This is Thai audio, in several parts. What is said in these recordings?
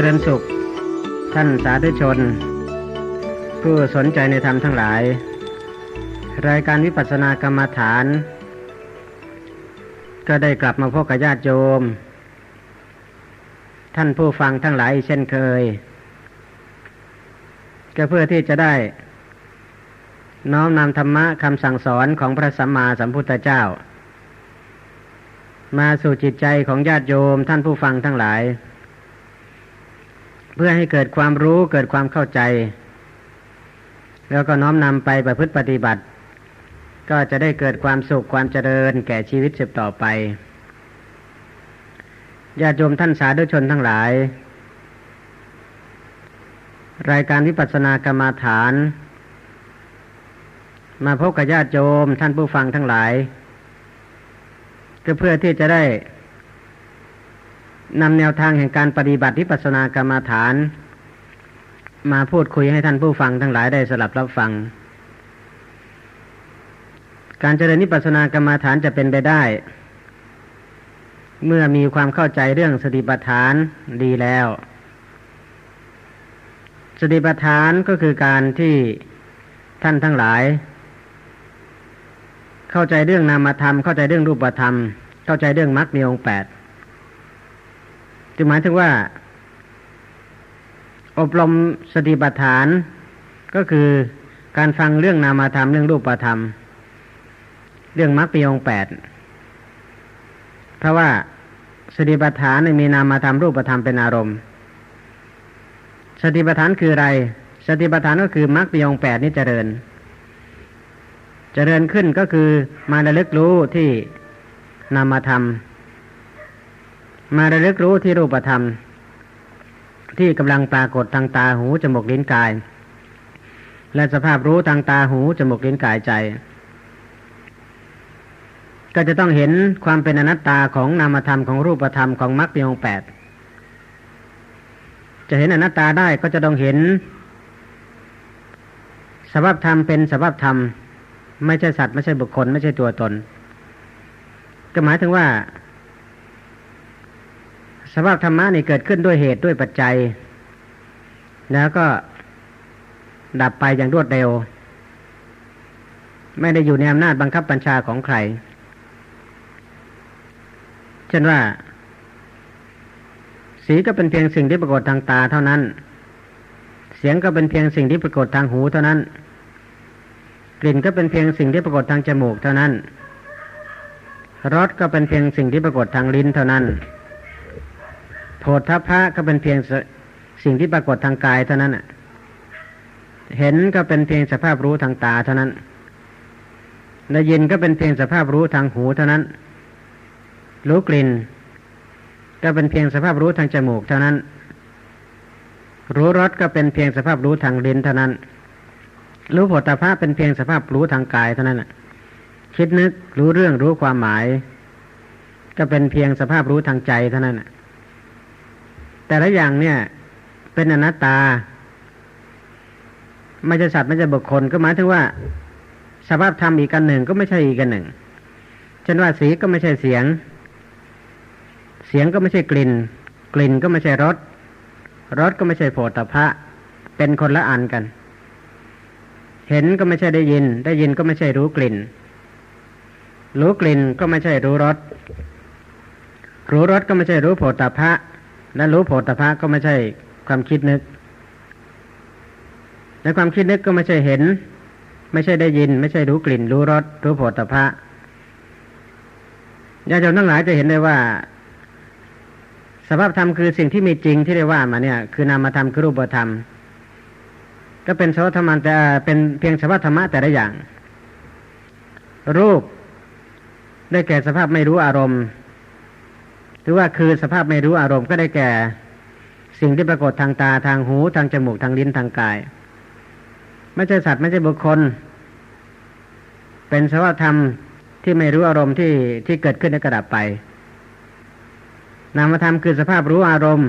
เจริญสุข ท่านสาธุชน ผู้สนใจในธรรมทั้งหลาย รายการวิปัสสนากรรมฐาน ก็ได้กลับมาพบกับญาติโยม ท่านผู้ฟังทั้งหลายเช่นเคย ก็เพื่อที่จะได้ น้อมนำธรรมะคำสั่งสอนของพระสัมมาสัมพุทธเจ้า มาสู่จิตใจของญาติโยมท่านผู้ฟังทั้งหลาย พื่อให้เกิดความรู้เกิดความเข้าใจ แล้วก็น้อมนำไปประพฤติปฏิบัติ ก็จะได้เกิดความสุขความเจริญแก่ชีวิตสืบต่อไปญาติโยมท่านสาธุชนทั้งหลาย รายการวิปัสสนากรรมาฐาน มาพบกับญาติโยมท่านผู้ฟังทั้งหลาย ก็เพื่อที่จะได้ นำแนวทางแห่งการปฏิบัติวิปัสสนากรรมาฐาน มาพูดคุยให้ท่านผู้ฟังทั้งหลายได้สลับรับฟัง การเจริญนิพพานากรรมาฐานจะเป็นไปได้ เมื่อมีความเข้าใจเรื่องสติปัฏฐานดีแล้ว สติปัฏฐานก็คือการที่ท่านทั้งหลาย เข้าใจเรื่องนามธรรมเข้าใจเรื่องรูปธรรม เข้าใจเรื่องมรรคมีองค์แปด จึงหมายถึงว่า อบรมสติปัฏฐานก็คือการฟังเรื่องนามธรรมเรื่องรูปธรรม เรื่องมรรคปีองแปดเพราะว่าสติปัฏฐานมีนามธรรมรูปธรรมเป็นอารมณ์ สติปัฏฐานคืออะไร สติปัฏฐานก็คือมรรคปีองแปดนี้เจริญ เจริญขึ้นก็คือมาระลึกรู้ที่นามธรรม มาระลึกรู้ที่รูปธรรม ที่กำลังปรากฏทางตาหูจมูกลิ้นกาย และสภาพรู้ทางตาหูจมูกลิ้นกายใจ ก็จะต้องเห็นความเป็นอนัตตาของนามธรรมของรูปธรรมของมรรคปีองแปดจะเห็นอนัตตาได้ก็จะต้องเห็นสภาพธรรมเป็นสภาพธรรม ไม่ใช่สัตว์ไม่ใช่บุคคล ไม่ใช่ตัวตน ก็หมายถึงว่า สภาพธรรมะนี่เกิดขึ้นด้วยเหตุด้วยปัจจัย แล้วก็ดับไปอย่างรวดเร็ว ไม่ได้อยู่ในอำนาจบังคับบัญชาของใคร เช่นว่า สีก็เป็นเพียงสิ่งที่ปรากฏทางตาเท่านั้น เสียงก็เป็นเพียงสิ่งที่ปรากฏทางหูเท่านั้น กลิ่นก็เป็นเพียงสิ่งที่ปรากฏทางจมูกเท่านั้นรสก็เป็นเพียงสิ่งที่ปรากฏทางลิ้นเท่านั้น โผฏฐัพพะก็เป็นเพียงสิ่งที่ปรากฏทางกายเท่านั้นเห็นก็เป็นเพียงสภาพรู้ทางตาเท่านั้นได้ยินก็เป็นเพียงสภาพรู้ทางหูเท่านั้น รู้กลิ่น ก็เป็นเพียงสภาพรู้ทางจมูกเท่านั้น รู้รสก็เป็นเพียงสภาพรู้ทางลิ้นเท่านั้น รู้ผฏฐัพพะเป็นเพียงสภาพรู้ทางกายเท่านั้นคิดนึกรู้เรื่องรู้ความหมาย ก็เป็นเพียงสภาพรู้ทางใจเท่านั้น แต่ละอย่างเนี่ย เป็นอนัตตา ไม่ใช่สัตว์ไม่ใช่บุคคลก็หมายถึงว่าสภาพธรรมอีกกันหนึ่งก็ไม่ใช่อีกกันหนึ่งเช่นว่าสีก็ไม่ใช่เสียง เสียงก็ไม่ใช่กลิ่น กลิ่นก็ไม่ใช่รสรสก็ไม่ใช่โผฏฐะเป็นคนละอันกัน เห็นก็ไม่ใช่ได้ยิน ได้ยินก็ไม่ใช่รู้กลิ่น รู้กลิ่นก็ไม่ใช่รู้รสรู้รสก็ไม่ใช่รู้โผฏฐะ และรู้โผฏฐะก็ไม่ใช่ความคิดนึก และความคิดนึกก็ไม่ใช่เห็น ไม่ใช่ได้ยิน ไม่ใช่รู้กลิ่น รู้รสรู้โผฏฐะญาติโยมทั้งหลายจะเห็นได้ว่า สภาพธรรมคือสิ่งที่มีจริงที่ได้ว่ามาเนี่ย คือนามธรรมคือรูปธรรม ก็เป็นสภาพธรรมแต่เป็นเพียงสภาพธรรมะแต่ละอย่าง รูปได้แก่สภาพไม่รู้อารมณ์ รือว่าคือสภาพไม่รู้อารมณ์ก็ได้แก่ สิ่งที่ปรากฏทางตาทางหูทางจมูกทางลิ้นทางกาย ไม่ใช่สัตว์ไม่ใช่บุคคล เป็นสภาพธรรมที่ไม่รู้อารมณ์ที่ที่เกิดขึ้นในกระดับไป นามธรรมคือสภาพรู้อารมณ์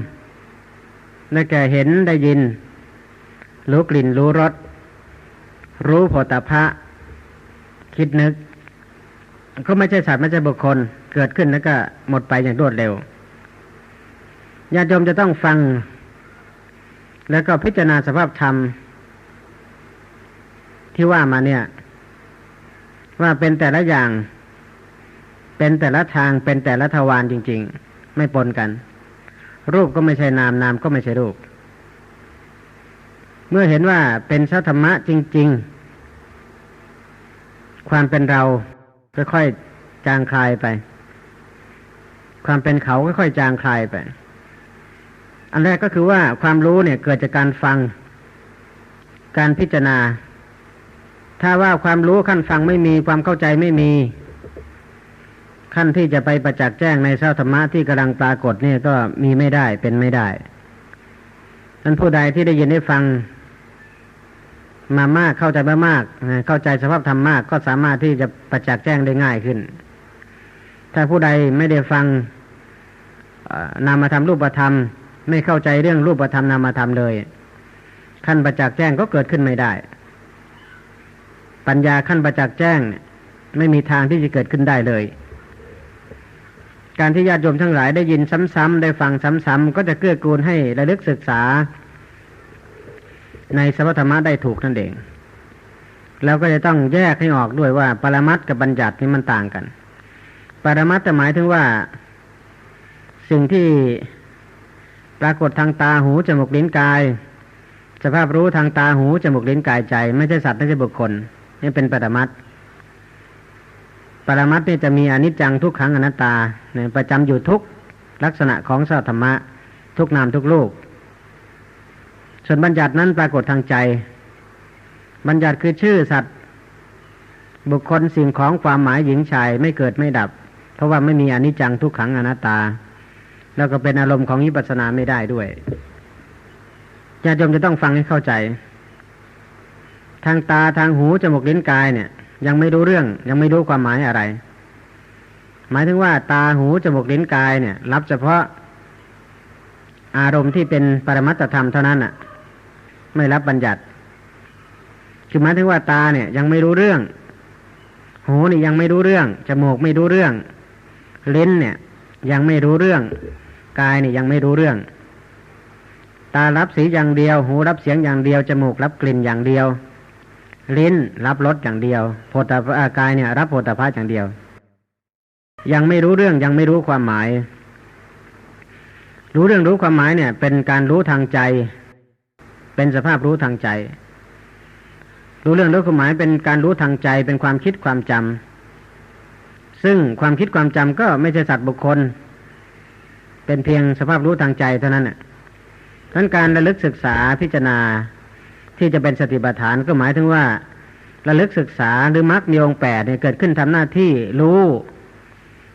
ได้แก่เห็นได้ยิน รู้กลิ่นรู้รสรู้โผฏฐะคิดนึก ก็ไม่ใช่สัตว์ไม่ใช่บุคคล เกิดขึ้นแล้วก็หมดไปอย่างรวดเร็วญาติโยมจะต้องฟัง แล้วก็พิจารณาสภาพธรรม ที่ว่ามาเนี่ย ว่าเป็นแต่ละอย่าง เป็นแต่ละทางเป็นแต่ละทวารจริง ๆ ไม่ปนกัน รูปก็ไม่ใช่นามนามก็ไม่ใช่รูป เมื่อเห็นว่าเป็นสัธรรมะจริง ๆ ความเป็นเราค่อยๆจางคลายไป ความเป็นเขาค่อยๆจางคลายไป อันแรกก็คือว่าความรู้เนี่ยเกิดจากการฟัง การพิจารณา ถ้าว่าความรู้ขั้นฟังไม่มีความเข้าใจไม่มี ขั้นที่จะไปประจักษ์แจ้งในเส้าธรรมะที่กำลังปรากฏเนี่ยก็มีไม่ได้เป็นไม่ได้ท่านผู้ใดที่ได้ยินได้ฟังมามากเข้าใจมามากเข้าใจสภาพธรรมมากก็สามารถที่จะประจักษ์แจ้งได้ง่ายขึ้น ถ้าผู้ใดไม่ได้ฟังนามธรรมรูปธรรม ไม่เข้าใจเรื่องรูปธรรมนามธรรมเลย ขั้นประจักษ์แจ้งก็เกิดขึ้นไม่ได้ ปัญญาขั้นประจักษ์แจ้งไม่มีทางที่จะเกิดขึ้นได้เลย การที่ญาติโยมทั้งหลายได้ยินซ้ำๆได้ฟังซ้ำๆก็จะเกื้อกูลให้ระลึกศึกษา ในสวัธรรมะได้ถูกนั่นเองแล้วก็จะต้องแยกให้ออกด้วยว่าปรมัตกับบัญญัตินี่มันต่างกัน ปรมัตจะหมายถึงว่า สิ่งที่ปรากฏทางตาหูจมูกลิ้นกาย สภาพรู้ทางตาหูจมูกลิ้นกายใจ ไม่ใช่สัตว์ไม่ใช่บุคคลนี่เป็นปรมัตปรมัตนี่จะมีอนิจจังทุกขังอนัตตาเนี่ยประจำอยู่ทุกลักษณะของสัตธรรมะ ทุกนามทุกลูกส่วนบัญญัตินั้นปรากฏทางใจ บัญญัติคือชื่อสัตว์ บุคคลสิ่งของความหมายหญิงชายไม่เกิดไม่ดับ ราะว่าไม่มีอนิจจังทุกขังอนัตตา แล้วก็เป็นอารมณ์ของวิปัสสนาไม่ได้ด้วยญาติโยมจะต้องฟังให้เข้าใจ ทางตาทางหูจมูกลิ้นกายเนี่ย ยังไม่รู้เรื่อง ยังไม่รู้ความหมายอะไร หมายถึงว่า ตาหูจมูกลิ้นกายเนี่ย รับเฉพาะอารมณ์ที่เป็นปรมัตธรรมเท่านั้นอะ ไม่รับบัญญัติคือหมายถึงว่าตาเนี่ยยังไม่รู้เรื่อง หูนี่ยังไม่รู้เรื่องจมูกไม่รู้เรื่อง ลิ้นเนี่ย ยังไม่รู้เรื่อง กายเนี่ยยังไม่รู้เรื่อง ตารับสีอย่างเดียว หูรับเสียงอย่างเดียว จมูกรับกลิ่นอย่างเดียว ลิ้นรับรสอย่างเดียวโพธากายเนี่ย รับโพธาภาอย่างเดียว ยังไม่รู้เรื่องยังไม่รู้ความหมาย รู้เรื่องรู้ความหมายเนี่ย เป็นการรู้ทางใจ เป็นสภาพรู้ทางใจ รู้เรื่องรู้ความหมายเป็นการรู้ทางใจ เป็นความคิดความจำ ซึ่งความคิดความจำก็ไม่ใช่สัตว์บุคคล เป็นเพียงสภาพรู้ทางใจเท่านั้นน่ะนั้นการระลึกศึกษาพิจารณาที่จะเป็นสติปัฏฐานก็หมายถึงว่า ระลึกศึกษาหรือมรรคมีองแปดเนี่ยเกิดขึ้นทำหน้าที่รู้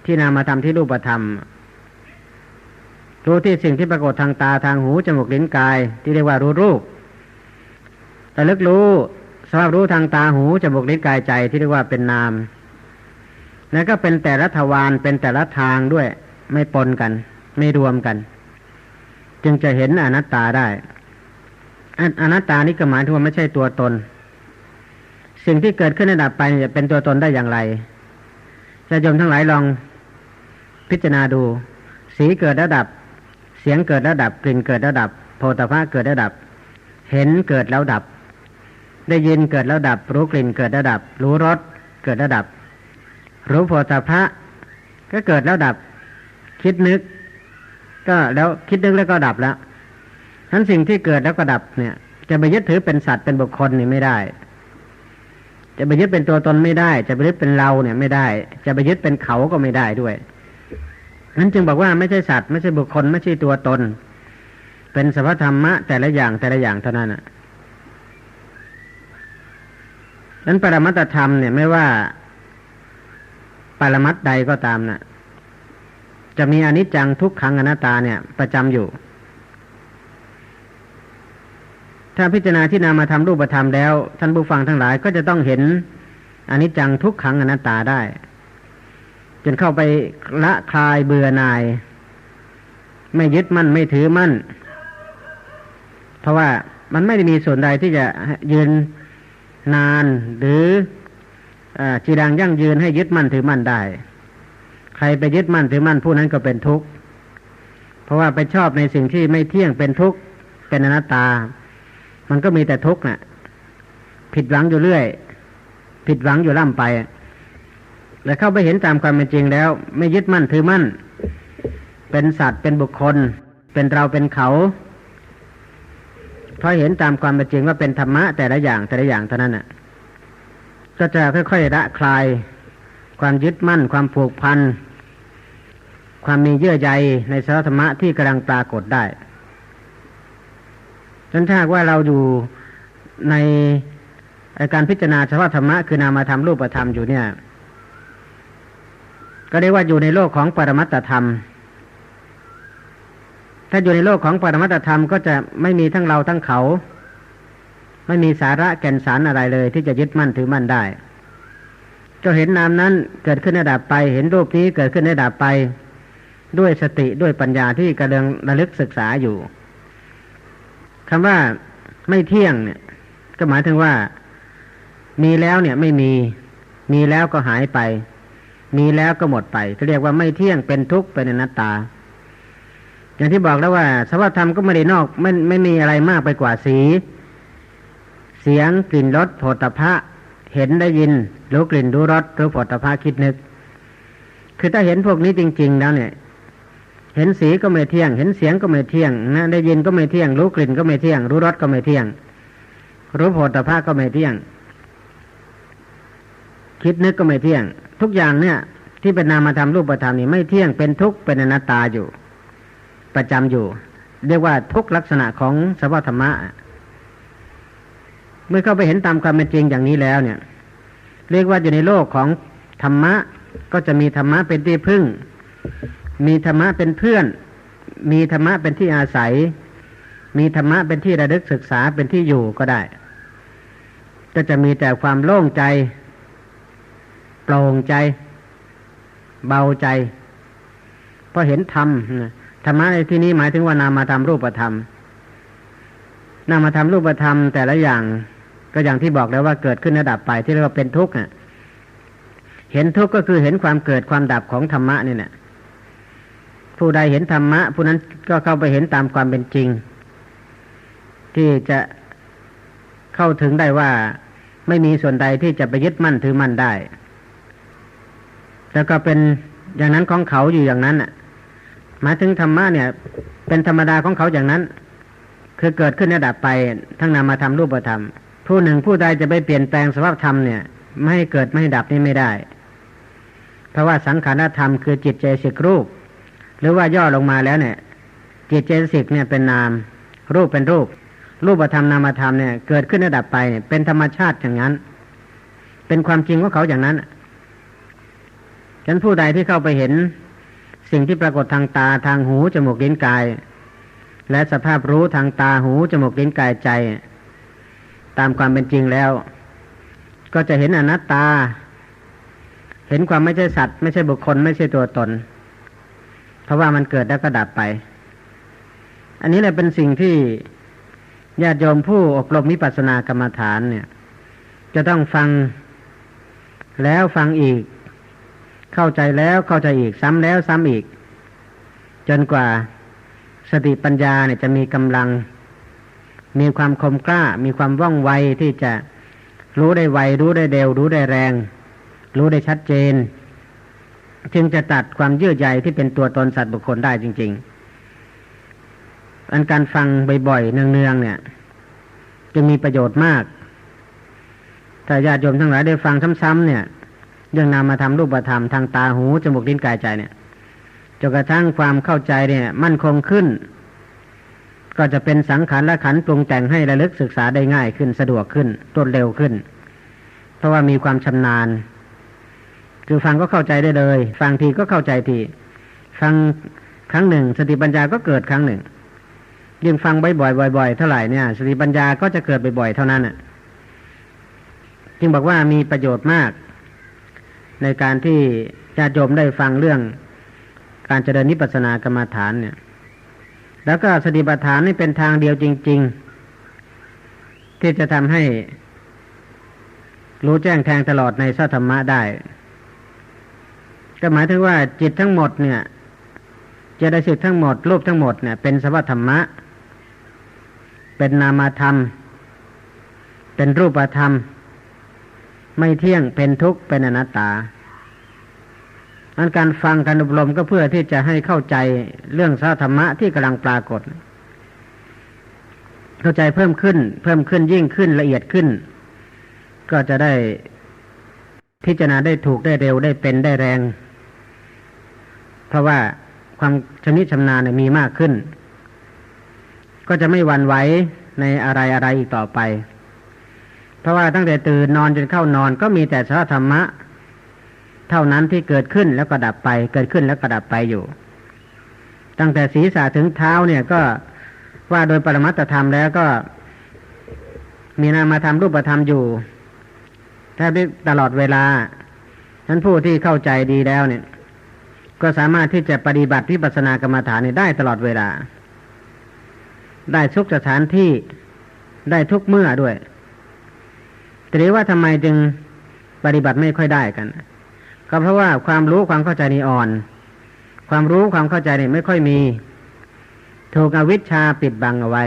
ที่นามาทำที่รูปธรรม รู้ที่สิ่งที่ปรากฏทางตาทางหูจมูกลิ้นกาย ที่เรียกว่ารู้รูประลึกรู้สภาพรู้ทางตาหูจมูกลิ้นกายใจที่เรียกว่าเป็นนาม แล้วก็เป็นแต่ละทวารเป็นแต่ละทางด้วย ไม่ปนกัน ไม่รวมกัน จึงจะเห็นอนัตตาได้อนัตตานี้ก็หมายถึงว่าไม่ใช่ตัวตน สิ่งที่เกิดขึ้นในดับไปจะเป็นตัวตนได้อย่างไรจะยมทั้งหลายลองพิจารณาดู สีเกิดระดับ เสียงเกิดระดับ กลิ่นเกิดระดับโพธภาเกิดระดับ เห็นเกิดแล้วดับ ได้ยินเกิดแล้วดับ รู้กลิ่นเกิดระดับ รู้รสเกิดระดับ รู้โพธาภะก็เกิดแล้วดับ คิดนึก ก็แล้วคิดนึกแล้วก็ดับแล้วทั้นสิ่งที่เกิดแล้วก็ดับเนี่ย จะไปยึดถือเป็นสัตว์เป็นบุคคลนี่ไม่ได้ จะไปยึดเป็นตัวตนไม่ได้ จะไปยึดเป็นเราเนี่ยไม่ได้ จะไปยึดเป็นเขาก็ไม่ได้ด้วยนั้นจึงบอกว่าไม่ใช่สัตว์ไม่ใช่บุคคลไม่ใช่ตัวตน เป็นสภธรรมะ แต่ละอย่างแต่ละอย่างเท่านั้นอะนั้นปรมัตธรรมเนี่ยไม่ว่า ปรมัตใดก็ตามนะ่ะ จะมีอนิจจังทุกขังอนัตตาเนี่ย ประจำอยู่ ถ้าพิจารณาที่นามาทำรูปธรรมแล้ว ท่านผู้ฟังทั้งหลายก็จะต้องเห็นอนิจจังทุกขังอนัตตาได้ จนเข้าไปละคลายเบื่อหน่าย ไม่ยึดมั่นไม่ถือมั่น เพราะว่ามันไม่ได้มีส่วนใดที่จะยืนนานหรือ จีดังยั่งยืนให้ยึดมั่นถือมั่นได้ ใครไปยึดมั่นถือมั่นผู้นั้นก็เป็นทุกข์เพราะว่าไปชอบในสิ่งที่ไม่เที่ยงเป็นทุกข์เป็นอนัตตา มันก็มีแต่ทุกข์นะ่ะ ผิดหวังอยู่เรื่อย ผิดหวังอยู่ล่ำไป แล้วเข้าไปเห็นตามความเป็นจริงแล้ว ไม่ยึดมั่นถือมั่น เป็นสัตว์เป็นบุคคล เป็นเราเป็นเขาพอเห็นตามความเป็นจริงว่าเป็นธรรมะแต่ละอย่างแต่ละอย่างเท่านั้นน่ะ ก็จะค่อยๆละคลาย ความยึดมั่น ความผูกพัน ความมีเยื่อใยในสารธรรมะที่กำลังปรากฏได้จนถ้าว่าเราอยู่ในการพิจารณาสภาวธรรมะคือนามธรรมรูปธรรมอยู่เนี่ย ก็เรียกว่าอยู่ในโลกของปรมัตธรรม ถ้าอยู่ในโลกของปรมัตธรรมก็จะไม่มีทั้งเราทั้งเขา ไม่มีสาระแก่นสารอะไรเลย ที่จะยึดมั่นถือมั่นได้ ก็เห็นนามนั้นเกิดขึ้นในดับไป เห็นรูปนี้เกิดขึ้นในดับไป ด้วยสติด้วยปัญญาที่กำลังระลึกศึกษาอยู่คำว่าไม่เที่ยงเนี่ย ก็หมายถึงว่า มีแล้วเนี่ยไม่มี มีแล้วก็หายไป มีแล้วก็หมดไปเขาเรียกว่าไม่เที่ยงเป็นทุกข์เป็นอนัตตาอย่างที่บอกแล้วว่าสภาวธรรมก็ไม่ได้นอกไม่ไม่มีอะไรมากไปกว่าสี เสียงกลิ่นรสโผฏฐะเห็นได้ยินรู้กลิ่นรู้รสรู้โผฏฐะคิดนึก คือถ้าเห็นพวกนี้จริง ๆ แล้วเนี่ย เห็นสีก็ไม่เที่ยง เห็นเสียงก็ไม่เที่ยงนะได้ยินก็ไม่เที่ยง รู้กลิ่นก็ไม่เที่ยง รู้รสก็ไม่เที่ยง รู้โผฏฐะก็ไม่เที่ยง คิดนึกก็ไม่เที่ยง ทุกอย่างเนี่ย ที่เป็นนามธรรมรูปธรรมนี่ไม่เที่ยงเป็นทุกข์เป็นอนัตตาอยู่ ประจำอยู่ เรียกว่าทุกลักษณะของสภาวธรรมะ เมื่อเข้าไปเห็นตามความเป็นจริงอย่างนี้แล้วเนี่ย เรียกว่าอยู่ในโลกของธรรมะ ก็จะมีธรรมะเป็นที่พึ่ง มีธรรมะเป็นเพื่อน มีธรรมะเป็นที่อาศัย มีธรรมะเป็นที่ระลึกศึกษาเป็นที่อยู่ก็ได้ ก็จะมีแต่ความโล่งใจ โปร่งใจ เบาใจพราะเห็นธรรมธรรมะในที่นี้หมายถึงว่านามธรรมรูปธรรมนามธรรมรูปธรรมแต่ละอย่าง ก็อย่างที่บอกแล้วว่าเกิดขึ้นระดับไปที่เรียกว่าเป็นทุกข์เห็นทุกข์ก็คือเห็นความเกิดความดับของธรรมะนี่แหละผู้ใดเห็นธรรมะ ผู้นั้นก็เข้าไปเห็นตามความเป็นจริง ที่จะเข้าถึงได้ว่าไม่มีส่วนใดที่จะไปยึดมั่นถือมั่นได้ แล้วก็เป็นอย่างนั้นของเขาอยู่อย่างนั้นหมายถึงธรรมะเนี่ย เป็นธรรมดาของเขาอย่างนั้น คือเกิดขึ้นระดับไปทั้งนามาทำรูปธรรม ผู้หนึ่งผู้ใดจะไปเปลี่ยนแปลงสภาพธรรมเนี่ย ไม่ให้เกิดไม่ให้ดับนี่ไม่ได้ เพราะว่าสังขารธรรมคือจิตใจสิกรูป หรือว่าย่อลงมาแล้วเนี่ย จิตเจสิกเนี่ยเป็นนาม รูปเป็นรูป รูปธรรมนามธรรมเนี่ยเกิดขึ้นระดับไปเนี่ยเป็นธรรมชาติอย่างนั้น เป็นความจริงของเขาอย่างนั้นฉันผู้ใดที่เข้าไปเห็นสิ่งที่ปรากฏทางตาทางหูจมูกลิ้นกาย และสภาพรู้ทางตาหูจมูกลิ้นกายใจ ตามความเป็นจริงแล้ว ก็จะเห็นอนัตตา เห็นความไม่ใช่สัตว์ ไม่ใช่บุคคล ไม่ใช่ตัวตน เพราะว่ามันเกิดแล้วก็ดับไป อันนี้แหละเป็นสิ่งที่ญาติโยมผู้อบรมมิปัสสนากรรมฐานเนี่ย จะต้องฟังแล้วฟังอีก เข้าใจแล้วเข้าใจอีกซ้ำแล้วซ้ำอีก จนกว่าสติปัญญาเนี่ยจะมีกำลัง มีความคมกล้า มีความว่องไวที่จะรู้ได้ไว รู้ได้เร็ว รู้ได้แรง รู้ได้ชัดเจน จึงจะตัดความเยื่อใยที่เป็นตัวตนสัตว์บุคคลได้จริง ๆ อันการฟังบ่อยๆเนืองๆเนี่ย จะมีประโยชน์มาก ถ้าญาติโยมทั้งหลายได้ฟังซ้ำๆเนี่ยเรื่องนามมาทำรูปธรรมทางตาหูจมูกลิ้นกายใจเนี่ยจนกระทั่งความเข้าใจเนี่ย มั่นคงขึ้น ก็จะเป็นสังขารและขันปรุงแต่งให้ระลึกศึกษาได้ง่ายขึ้นสะดวกขึ้นรวดเร็วขึ้น เพราะว่ามีความชำนาญ คือฟังก็เข้าใจได้เลย ฟังทีก็เข้าใจทีฟังครั้งหนึ่ง สติปัญญาก็เกิดครั้งหนึ่งยิ่งฟังบ่อยๆบ่อยๆเท่าไหร่เนี่ย สติปัญญาก็จะเกิดบ่อยๆเท่านั้นอะ จึงบอกว่ามีประโยชน์มาก ในการที่ญาติโยมได้ฟังเรื่อง การเจริญนิพพานากรรมฐานเนี่ย แล้วก็สติปัฏฐานนี่เป็นทางเดียวจริง ๆ ที่จะทำให้ รู้แจ้งแทงตลอดในสัธรรมะได้ ก็หมายถึงว่าจิตทั้งหมดเนี่ยจะได้สิทธิ์ทั้งหมดรูปทั้งหมดเนี่ยเป็นสภาวธรรมะ เป็นนามธรรม เป็นรูปธรรม ไม่เที่ยงเป็นทุกข์เป็นอนัตตา อันการฟังการอบรมก็เพื่อที่จะให้เข้าใจเรื่องสาธรรมะที่กำลังปรากฏ เข้าใจเพิ่มขึ้น เพิ่มขึ้นยิ่งขึ้นละเอียดขึ้น ก็จะได้พิจารณาได้ถูกได้เร็วได้เป็นได้แรง เพราะว่าความชนิดชำนาญมีมากขึ้น ก็จะไม่หวั่นไหวในอะไรอะไรอีกต่อไป เพราะว่าตั้งแต่ตื่นนอนจนเข้านอนก็มีแต่สาธรรมะ เท่านั้นที่เกิดขึ้นแล้วก็ดับไป เกิดขึ้นแล้วก็ดับไปอยู่ ตั้งแต่ศีรษะถึงเท้าเนี่ยก็ว่าโดยปรมัตธรรมแล้วก็ มีนามธรรมรูปธรรมอยู่แทบตลอดเวลาท่านผู้ที่เข้าใจดีแล้วเนี่ย ก็สามารถที่จะปฏิบัติวิปัสสนากรรมฐานได้ตลอดเวลา ได้ทุกสถานที่ได้ทุกเมื่อด้วยแต่ว่าทำไมจึงปฏิบัติไม่ค่อยได้กัน ก็เพราะว่าความรู้ความเข้าใจนี่อ่อน ความรู้ความเข้าใจนี่ไม่ค่อยมี ถูกอวิชชาปิดบังเอาไว้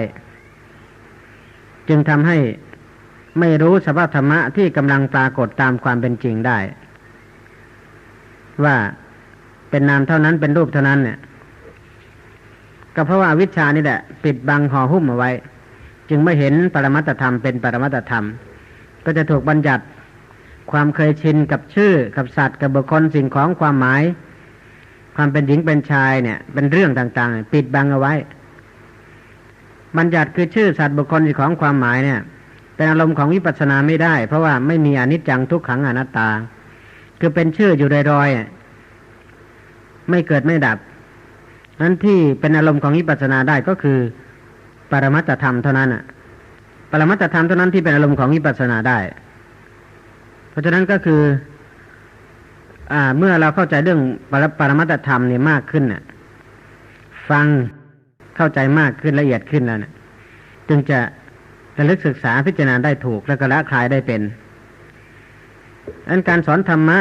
จึงทำให้ไม่รู้สภาพธรรมะที่กำลังปรากฏตามความเป็นจริงได้ ว่าเป็นนามเท่านั้นเป็นรูปเท่านั้นเนี่ย ก็เพราะว่าวิชานี่แหละ ปิดบังห่อหุ้มเอาไว้ จึงไม่เห็นปรมัตธรรมเป็นปรมัตธรรม ก็จะถูกบัญญัติ ความเคยชินกับชื่อกับสัตว์กับบุคคลสิ่งของความหมาย ความเป็นหญิงเป็นชายเนี่ย เป็นเรื่องต่างๆ ปิดบังเอาไว้บัญญัติคือชื่อสัตว์บุคคลสิ่งของความหมายเนี่ย เป็นอารมณ์ของวิปัสสนาไม่ได้ เพราะว่าไม่มีอนิจจังทุกขังอนัตตา คือเป็นชื่ออยู่รอยๆไม่เกิดไม่ดับนั้นที่เป็นอารมณ์ของวิปัสสนาได้ก็คือ ปรมัตธรรมเท่านั้นอะ ปรมัตธรรมเท่านั้นที่เป็นอารมณ์ของวิปัสสนาได้ ราะฉะนั้นก็คือ อ่า เมื่อเราเข้าใจเรื่องปรปรมัตธรรมเนี่ยมากขึ้นน่ะ ฟังเข้าใจมากขึ้นละเอียดขึ้นแล้วเนี่ยจึงจะระลึกศึกษาพิจารณาได้ถูกแล้วก็ละคลายได้เป็นอันการสอนธรรมะ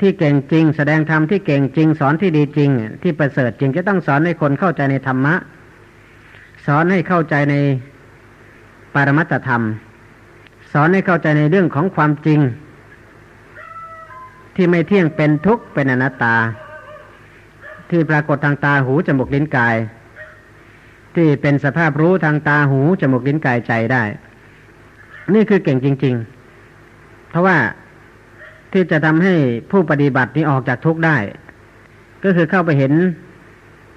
ที่เก่งจริง แสดงธรรมที่เก่งจริง สอนที่ดีจริง ที่ประเสริฐจริงจะต้องสอนให้คนเข้าใจในธรรมะ สอนให้เข้าใจในปรมัตธรรม สอนให้เข้าใจในเรื่องของความจริง ที่ไม่เที่ยงเป็นทุกข์เป็นอนัตตา ที่ปรากฏทางตาหูจมูกลิ้นกาย ที่เป็นสภาพรู้ทางตาหูจมูกลิ้นกายใจได้ นี่คือเก่งจริง ๆ เพราะว่าที่จะทำให้ผู้ปฏิบัตินี้ออกจากทุกข์ได้ ก็คือเข้าไปเห็น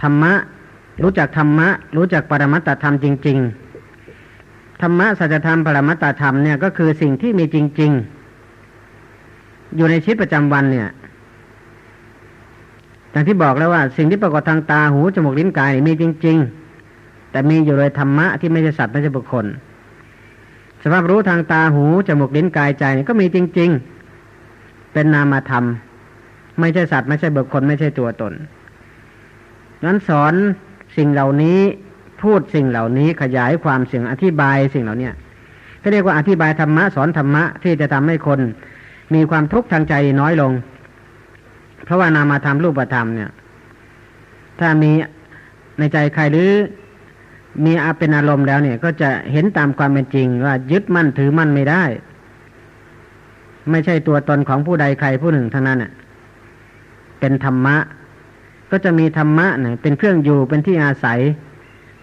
ธรรมะ รู้จักธรรมะ รู้จักปรมัตตธรรมจริง ๆ ธรรมะสัจธรรมปรมัตตธรรมเนี่ยก็คือสิ่งที่มีจริง ๆ อยู่ในชีวิตประจำวันเนี่ยอย่างที่บอกแล้วว่า สิ่งที่ปรากฏทางตาหูจมูกลิ้นกายมีจริง ๆ แต่มีอยู่โดยธรรมะที่ไม่ใช่สัตว์ไม่ใช่บุคคลสภาพรู้ทางตาหูจมูกลิ้นกายใจก็มีจริง ๆ เป็นนามธรรม ไม่ใช่สัตว์ไม่ใช่บุคคลไม่ใช่ตัวตนนั้นสอนสิ่งเหล่านี้พูดสิ่งเหล่านี้ขยายความสิ่งอธิบายสิ่งเหล่านี้ก็เรียกว่าอธิบายธรรมะสอนธรรมะที่จะทำให้คน มีความทุกข์ทางใจน้อยลง เพราะว่านามธรรมรูปธรรมเนี่ย ถ้ามีในใจใครหรือมีอาเป็นอารมณ์แล้วเนี่ย ก็จะเห็นตามความเป็นจริงว่ายึดมั่นถือมั่นไม่ได้ ไม่ใช่ตัวตนของผู้ใดใครผู้หนึ่งทั้งนั้นอะเป็นธรรมะ ก็จะมีธรรมะเนี่ยเป็นเครื่องอยู่เป็นที่อาศัย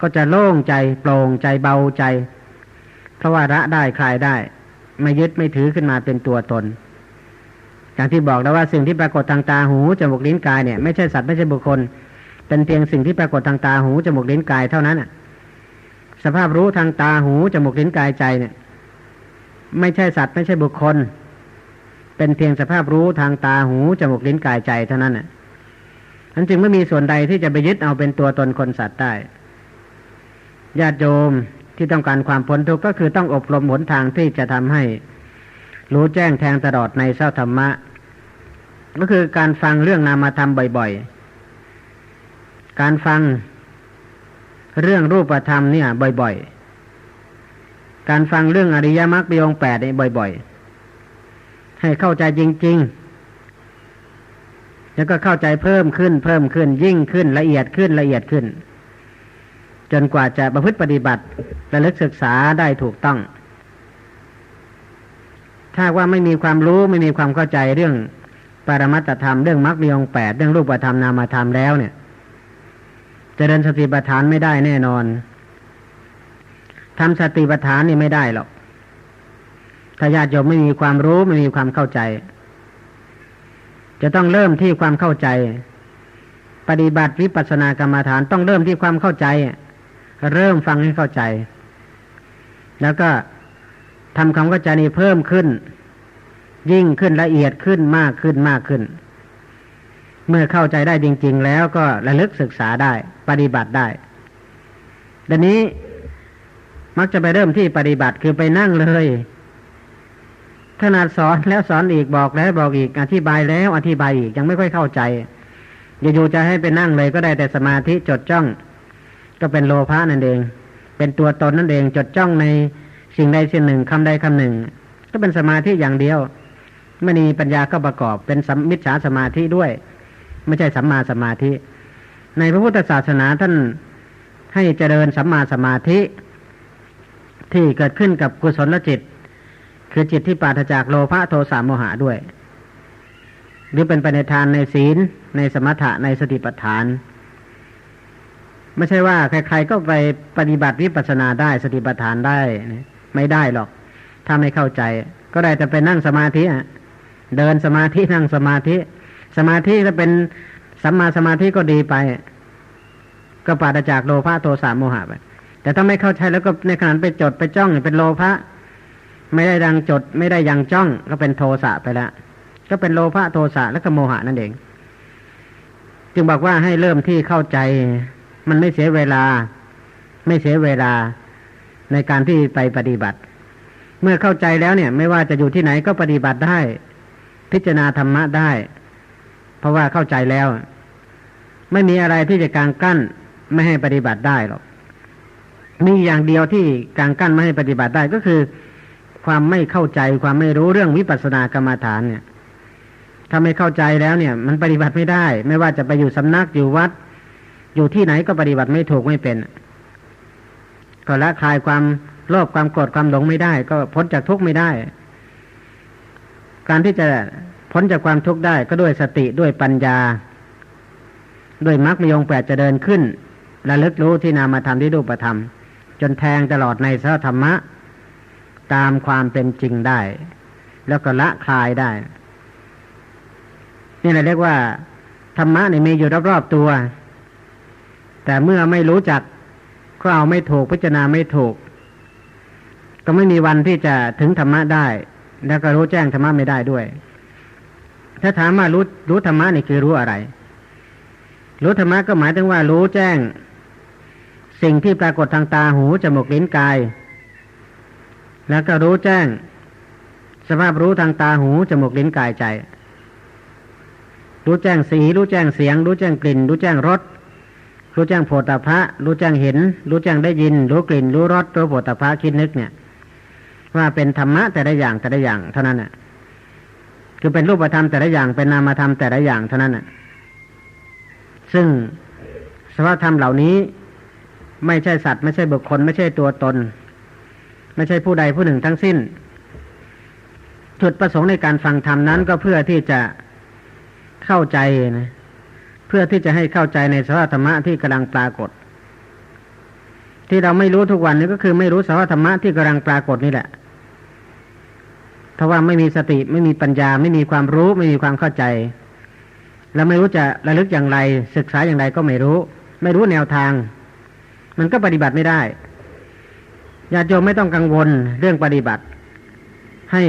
ก็จะโล่งใจโปร่งใจเบาใจ เพราะว่าละได้คลายได้ ไม่ยึดไม่ถือขึ้นมาเป็นตัวตน อย่างที่บอกแล้วว่าสิ่งที่ปรากฏทางตาหูจมูกลิ้นกายเนี่ยไม่ใช่สัตว์ไม่ใช่บุคคล เป็นเพียงสิ่งที่ปรากฏทางตาหูจมูกลิ้นกายเท่านั้นอะสภาพรู้ทางตาหูจมูกลิ้นกายใจเนี่ย ไม่ใช่สัตว์ไม่ใช่บุคคล เป็นเพียงสภาพรู้ทางตาหูจมูกลิ้นกายใจเท่านั้นน่ะนั้นจึงไม่มีส่วนใดที่จะไปยึดเอาเป็นตัวตนคนสัตว์ได้ญาติโยมที่ต้องการความพ้นทุกข์ก็คือต้องอบรมหนทางที่จะทำให้ รู้แจ้งแทงตลอดในเส้าธรรมะ ก็คือการฟังเรื่องนามธรรมบ่อยๆ การฟังเรื่องรูปธรรมเนี่ย บ่อยๆ การฟังเรื่องอริยมรรคปีองแปดเนี่ยบ่อยๆ ให้เข้าใจจริง ๆ แล้วก็เข้าใจเพิ่มขึ้น เพิ่มขึ้น ยิ่งขึ้นละเอียดขึ้นละเอียดขึ้น จนกว่าจะประพฤติปฏิบัติและลึกศึกษาได้ถูกต้อง ถ้าว่าไม่มีความรู้ไม่มีความเข้าใจเรื่อง ปรมัตธรรมเรื่องมรรคมีองแปดเรื่องรูปธรรมนามธรรมแล้วเนี่ยจะเดินสติปัฏฐานไม่ได้แน่นอนทำสติปัฏฐานนี่ไม่ได้หรอกถ้าญาติโยมไม่มีความรู้ไม่มีความเข้าใจ จะต้องเริ่มที่ความเข้าใจ ปฏิบัติวิปัสสนากรรมฐานต้องเริ่มที่ความเข้าใจ เริ่มฟังให้เข้าใจ แล้วก็ทำความเข้าใจนี้เพิ่มขึ้น ยิ่งขึ้นละเอียดขึ้นมากขึ้นมากขึ้น เมื่อเข้าใจได้จริง ๆ แล้วก็ระลึกศึกษาได้ ปฏิบัติได้ดังนี้มักจะไปเริ่มที่ปฏิบัติคือไปนั่งเลยขนาดสอนแล้วสอนอีกบอกแล้วบอกอีกอธิบายแล้วอธิบายอีกยังไม่ค่อยเข้าใจอยู่ๆจะให้ไปนั่งเลยก็ได้แต่สมาธิจดจ้อง ก็เป็นโลภะนั่นเอง เป็นตัวตนนั่นเองจดจ้องในสิ่งใดสิ่งหนึ่งคำใดคำหนึ่ง ก็เป็นสมาธิอย่างเดียว ไม่มีปัญญาก็ประกอบเป็นสัมมิจฉาสมาธิด้วย ไม่ใช่สัมมาสมาธิ ในพระพุทธศาสนาท่านให้เจริญสัมมาสมาธิ ที่เกิดขึ้นกับกุศลจิต คือจิตที่ปราศจากโลภะโทสะโมหะด้วย หรือเป็นไปในทานในศีล ในสมถะในสติปัฏฐาน ไม่ใช่ว่าใครๆก็ไปปฏิบัติวิปัสสนาได้สติปัฏฐานได้ ไม่ได้หรอกถ้าไม่เข้าใจ ก็ได้แต่ไปนั่งสมาธิ เดินสมาธินั่งสมาธิ สมาธิถ้าเป็นสัมมาสมาธิก็ดีไป ก็ปราศจากโลภะโทสะโมหะไปแต่ถ้าไม่เข้าใจแล้วก็ในขณะไปจดไปจ้องเป็นโลภะไม่ได้ดังจด ไม่ได้ยังจ้อง ก็เป็นโทสะไปแล้วก็เป็นโลภะโทสะและก็โมหะนั่นเอง จึงบอกว่าให้เริ่มที่เข้าใจ มันไม่เสียเวลา ไม่เสียเวลาในการที่ไปปฏิบัติ เมื่อเข้าใจแล้วเนี่ย ไม่ว่าจะอยู่ที่ไหนก็ปฏิบัติได้ พิจารณาธรรมะได้ เพราะว่าเข้าใจแล้ว ไม่มีอะไรที่จะกางกั้นไม่ให้ปฏิบัติได้หรอกมีอย่างเดียวที่กางกั้นไม่ให้ปฏิบัติได้ก็คือ ความไม่เข้าใจความไม่รู้เรื่องวิปัสสนากรรมฐานเนี่ย ถ้าไม่เข้าใจแล้วเนี่ย มันปฏิบัติไม่ได้ ไม่ว่าจะไปอยู่สำนักอยู่วัด อยู่ที่ไหนก็ปฏิบัติไม่ถูกไม่เป็นก็ละคลายความโลภความโกรธความหลงไม่ได้ ก็พ้นจากทุกข์ไม่ได้ การที่จะพ้นจากความทุกข์ได้ก็ด้วยสติด้วยปัญญา ด้วยมรรคมยงแปดจะเดินขึ้นและลึกรู้ที่นามธรรมที่รูปธรรม จนแทงตลอดในสธรรมะ ตามความเป็นจริงได้ แล้วก็ละคลายได้ นี่เราเรียกว่า ธรรมะนี่มีอยู่รอบๆตัว แต่เมื่อไม่รู้จักก็เอาไม่ถูกพิจารณาไม่ถูก ก็ไม่มีวันที่จะถึงธรรมะได้ แล้วก็รู้แจ้งธรรมะไม่ได้ด้วย ถ้าถามว่ารู้รู้ธรรมะนี่คือรู้อะไร รู้ธรรมะก็หมายถึงว่ารู้แจ้ง สิ่งที่ปรากฏทางตาหูจมูกลิ้นกาย แล้วก็รู้แจ้ง สภาพรู้ทางตาหูจมูกลิ้นกายใจ รู้แจ้งสี รู้แจ้งเสียง รู้แจ้งกลิ่น รู้แจ้งรสรู้แจ้งโผฏฐะรู้แจ้งเห็น รู้แจ้งได้ยิน รู้กลิ่น รู้รสรู้โผฏฐะคิดนึกเนี่ย ว่าเป็นธรรมะแต่ละอย่างแต่ละอย่างเท่านั้นน่ะ คือเป็นรูปธรรมแต่ละอย่างเป็นนามธรรมแต่ละอย่างเท่านั้นน่ะ ซึ่งสภาพธรรมเหล่านี้ ไม่ใช่สัตว์ไม่ใช่บุคคล ไม่ใช่ตัวตน ไม่ใช่ผู้ใดผู้หนึ่งทั้งสิ้น จุดประสงค์ในการฟังธรรมนั้นก็เพื่อที่จะเข้าใจนะเพื่อที่จะให้เข้าใจในสภาวธรรมะที่กำลังปรากฏ ที่เราไม่รู้ทุกวันนี้ก็คือไม่รู้สภาวธรรมะที่กำลังปรากฏนี่แหละถ้าว่าไม่มีสติไม่มีปัญญา ไม่มีความรู้ไม่มีความเข้าใจ แล้วไม่รู้จะระลึกอย่างไร ศึกษาอย่างไรก็ไม่รู้ ไม่รู้แนวทาง มันก็ปฏิบัติไม่ได้ญาติโยมไม่ต้องกังวลเรื่องปฏิบัติ ให้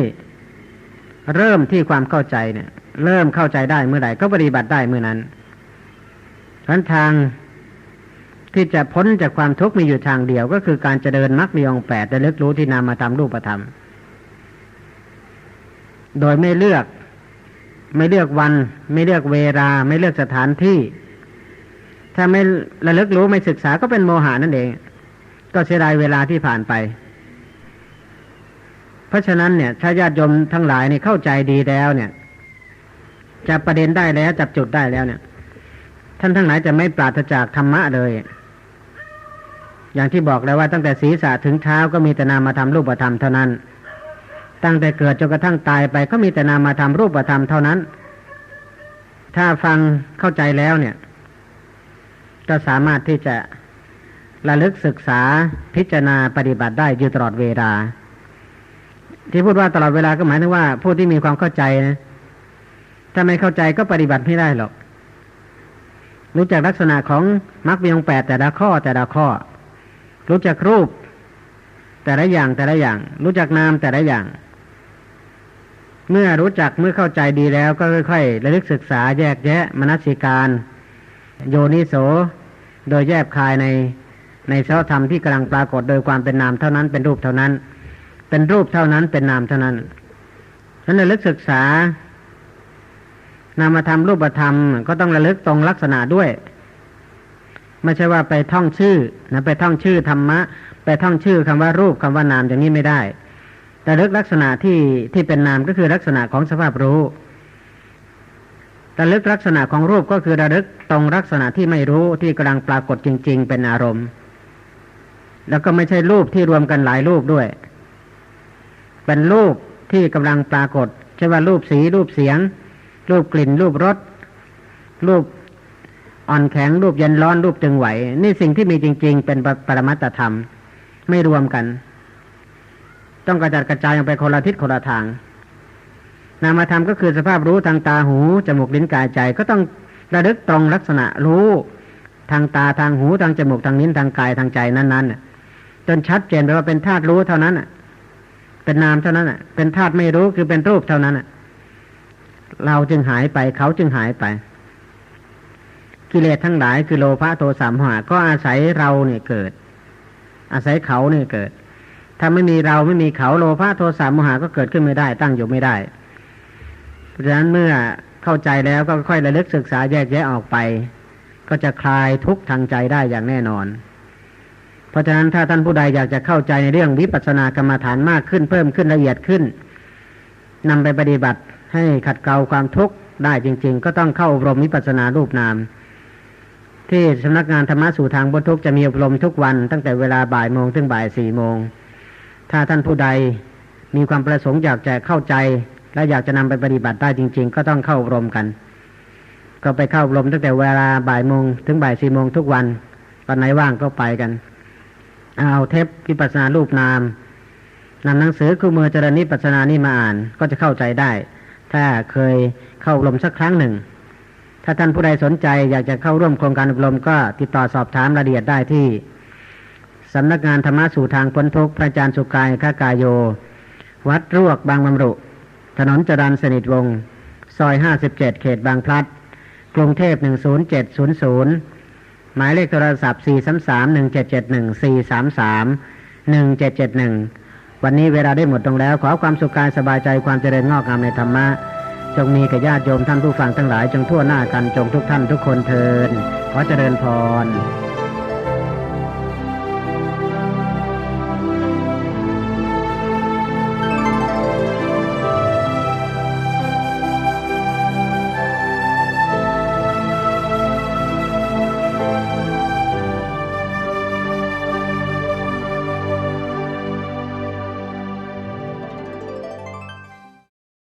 เริ่มที่ความเข้าใจเนี่ย เริ่มเข้าใจได้เมื่อไหร่ก็ปฏิบัติได้เมื่อนั้นทั้นทาง ที่จะพ้นจากความทุกข์มีอยู่ทางเดียว ก็คือการจะเดินมรรคมีองแปดและลึกรู้ที่นามาทำรูปธรรม โดยไม่เลือก ไม่เลือกวัน ไม่เลือกเวลา ไม่เลือกสถานที่ ถ้าไม่ระลึกรู้ไม่ศึกษาก็เป็นโมหานั่นเอง ก็เสียดายเวลาที่ผ่านไป เพราะฉะนั้นเนี่ย ถ้าญาติโยมทั้งหลายเนี่ยเข้าใจดีแล้วเนี่ยจับประเด็นได้แล้วจับจุดได้แล้วเนี่ย ท่านทั้งหลายจะไม่ปราศจากธรรมะเลย อย่างที่บอกแล้วว่าตั้งแต่ศีรษะถึงเท้าก็มีแต่นามธรรมรูปธรรมเท่านั้น ตั้งแต่เกิดจนกระทั่งตายไปก็มีแต่นามธรรมรูปธรรมเท่านั้น ถ้าฟังเข้าใจแล้วเนี่ย ก็สามารถที่จะระลึกศึกษาพิจารณาปฏิบัติได้อยู่ตลอดเวลา ที่พูดว่าตลอดเวลาก็หมายถึงว่าผู้ที่มีความเข้าใจนะถ้าไม่เข้าใจก็ปฏิบัติไม่ได้หรอก รู้จักลักษณะของมรรคมีองแปดแต่ละข้อแต่ละข้อ รู้จักรูป แต่ละอย่างแต่ละอย่าง รู้จักนามแต่ละอย่าง เมื่อรู้จักเมื่อเข้าใจดีแล้ว ก็ค่อยๆระลึกศึกษาแยกแยะมนสิการ โยนิโส โดยแยบคายในในเสาธรรมที่กำลังปรากฏโดยความเป็นนามเท่านั้นเป็นรูปเท่านั้น เป็นรูปเท่านั้นเป็นนามเท่านั้นฉะนั้นระลึกศึกษานามธรรมรูปธรรมก็ต้องระลึกตรงลักษณะด้วย ไม่ใช่ว่าไปท่องชื่อนะไปท่องชื่อธรรมะ ไปท่องชื่อคำว่ารูปคำว่านามอย่างนี้ไม่ได้ แต่ลึกลักษณะที่ที่เป็นนามก็คือลักษณะของสภาพรู้ระลึกลักษณะของรูปก็คือระลึกตรงลักษณะที่ไม่รู้ที่กำลังปรากฏจริง ๆ เป็นอารมณ์ แล้วก็ไม่ใช่รูปที่รวมกันหลายรูปด้วย เป็นรูปที่กำลังปรากฏใช่ว่ารูปสีรูปเสียง รูปกลิ่นรูปรสรูป อ่อนแข็งรูปเย็นร้อนรูปตึงไหว นี่สิ่งที่มีจริง ๆ เป็นปรมัตธรรม ไม่รวมกัน ต้องกระจัดกระจายออกไปคนละทิศคนละทางนามธรรมก็คือสภาพรู้ทางตาหูจมูกลิ้นกายใจ ก็ต้องระลึกตรงลักษณะรู้ทางตาทางหูทางจมูกทางลิ้นทางกายทางใจนั้นๆจนชัดเจนไปว่าเป็นธาตุรู้เท่านั้นเป็นนามเท่านั้นเป็นธาตุไม่รู้คือเป็นรูปเท่านั้นเราจึงหายไปเขาจึงหายไป กิเลสทั้งหลายคือโลภะโทสะโมหะก็อาศัยเราเนี่ยเกิด อาศัยเขาเนี่ยเกิด ถ้าไม่มีเราไม่มีเขาโลภะโทสะโมหะก็เกิดขึ้นไม่ได้ ตั้งอยู่ไม่ได้ เพราะฉะนั้นเมื่อเข้าใจแล้วก็ค่อยระลึกศึกษาแยกแยะออกไป ก็จะคลายทุกข์ทางใจได้อย่างแน่นอน เพราะฉะนั้นถ้าท่านผู้ใดอยากจะเข้าใจในเรื่องวิปัสสนากรรมฐานมากขึ้นเพิ่มขึ้นละเอียดขึ้นนำไปปฏิบัติให้ขัดเกลาความทุกข์ได้จริง ๆ ก็ต้องเข้าอบรมวิปัสสนารูปนาม ที่สำนักงานธรรมะสู่ทางบนทุกจะมีอบรมทุกวันตั้งแต่เวลาบ่ายโมงถึงบ่ายสี่โมง ถ้าท่านผู้ใดมีความประสงค์อยากจะเข้าใจ และอยากจะนำไปปฏิบัติได้จริง ๆ ก็ต้องเข้าอบรมกัน ก็ไปเข้าอบรมตั้งแต่เวลาบ่ายโมงถึงบ่ายสี่โมงทุกวันวันไหนว่างก็ไปกัน เอาเทปวิปัสสนารูปนามนำหนังสือคู่มือจรณิปัสนานี่มาอ่านก็จะเข้าใจได้ ถ้าเคยเข้าอบรมสักครั้งหนึ่ง ถ้าท่านผู้ใดสนใจอยากจะเข้าร่วมโครงการอบรมก็ติดต่อสอบถามรายละเอียดได้ที่สำนักงานธรรมะสู่ทางพ้นทุกข์พระอาจารย์สุกายข้ากายโย วัดรวกบางบำรุ ถนนจรันสนิทวงศ์ซอยห้าสิบเจ็ดเขตบางพลัด กรุงเทพหนึ่งศูนย์เจ็ดศูนย์ศูนย์หมายเลขโทรศัพท์สี่สามสามหนึ่งเจ็ดเจ็ดหนึ่งสี่สามสามหนึ่งเจ็ดเจ็ดหนึ่งวันนี้เวลาได้หมดลงแล้ว ขอความสุขกายสบายใจความเจริญงอกงามในธรรมะ จงมีกับญาติโยมท่านผู้ฟังทั้งหลาย จงทั่วหน้ากันจงทุกท่านทุกคนเทินขอเจริญพร